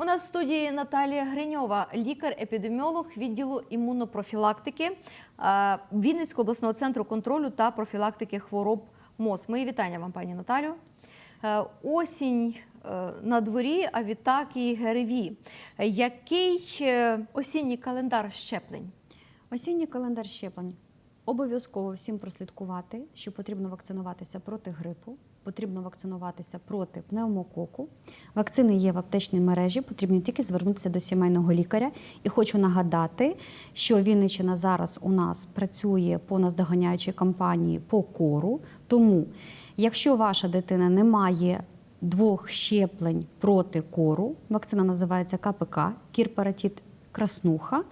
У нас в студії Наталія Гриньова, лікар-епідеміолог відділу імунопрофілактики е, Вінницького обласного центру контролю та профілактики хвороб МОЗ. Мої вітання вам, пані Наталю. Е, Осінь е, на дворі, а відтак і ГРВІ. Який осінній календар щеплень? Осінній календар щеплень. Обов'язково всім прослідкувати, що потрібно вакцинуватися проти грипу, потрібно вакцинуватися проти пневмококу. Вакцини є в аптечній мережі, потрібно тільки звернутися до сімейного лікаря. І хочу нагадати, що Вінниччина зараз у нас працює по наздоганяючій кампанії по кору. Тому, якщо ваша дитина не має двох щеплень проти кору, вакцина називається КПК, кірпаратіт краснуха.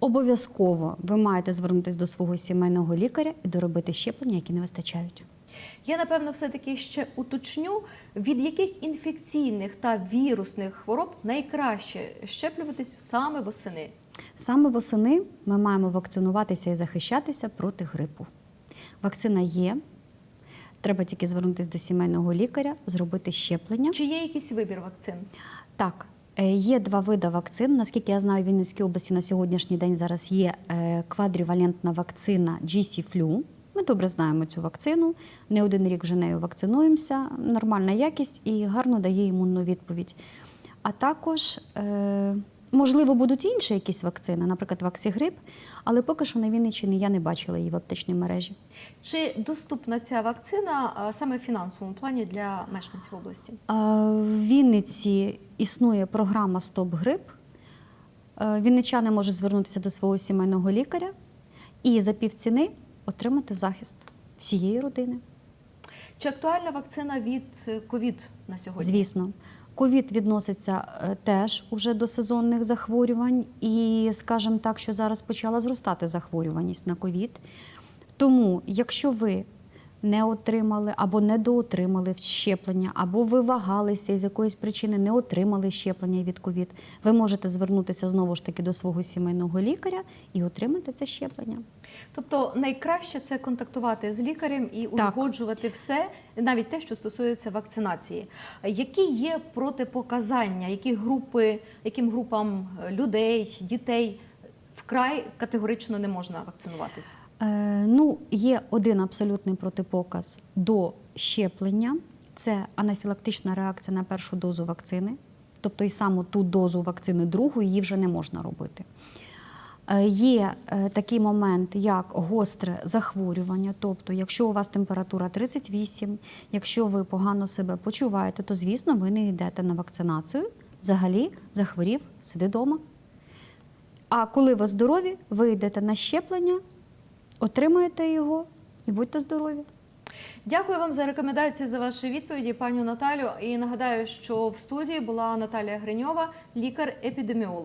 Обов'язково ви маєте звернутися до свого сімейного лікаря і доробити щеплення, які не вистачають. Я напевно все-таки ще уточню, від яких інфекційних та вірусних хвороб найкраще щеплюватись саме восени. Саме восени ми маємо вакцинуватися і захищатися проти грипу. Вакцина є. Треба тільки звернутися до сімейного лікаря, зробити щеплення. Чи є якийсь вибір вакцин? Так, є два види вакцин. Наскільки я знаю, в Вінницькій області на сьогоднішній день зараз є е, квадрівалентна вакцина GC-Flu. Ми добре знаємо цю вакцину. Не один рік вже нею вакцинуємося. Нормальна якість і гарно дає імунну відповідь. А також, е, можливо, будуть інші якісь вакцини, наприклад, ваксігрип, але поки що на Вінниччині я не бачила її в аптечній мережі. Чи доступна ця вакцина саме в фінансовому плані для мешканців області? В Вінниці існує програма Стоп грип. Е, Вінничани можуть звернутися до свого сімейного лікаря і за півціни отримати захист всієї родини. Чи актуальна вакцина від е, ковід на сьогодні? Звісно, ковід відноситься е, теж уже до сезонних захворювань, і скажімо так, що зараз почала зростати захворюваність на ковід. Тому, якщо ви не отримали або недоотримали щеплення, або ви вагалися і з якоїсь причини не отримали щеплення від ковід, ви можете звернутися знову ж таки до свого сімейного лікаря і отримати це щеплення. Тобто найкраще це контактувати з лікарем і Так. узгоджувати все, навіть те, що стосується вакцинації. Які є протипоказання, які групи, яким групам людей, дітей вкрай категорично не можна вакцинуватися? Е, ну, є один абсолютний протипоказ до щеплення. Це анафілактична реакція на першу дозу вакцини. Тобто і саму ту дозу вакцини другу її вже не можна робити. Е, Є е, такий момент, як гостре захворювання. Тобто, якщо у вас температура 38, якщо ви погано себе почуваєте, то звісно ви не йдете на вакцинацію. Взагалі захворів, сиди вдома. А коли ви здорові, ви йдете на щеплення, отримаєте його і будьте здорові. Дякую вам за рекомендації за ваші відповіді, пані Наталю. І нагадаю, що в студії була Наталія Гриньова, лікар-епідеміолог.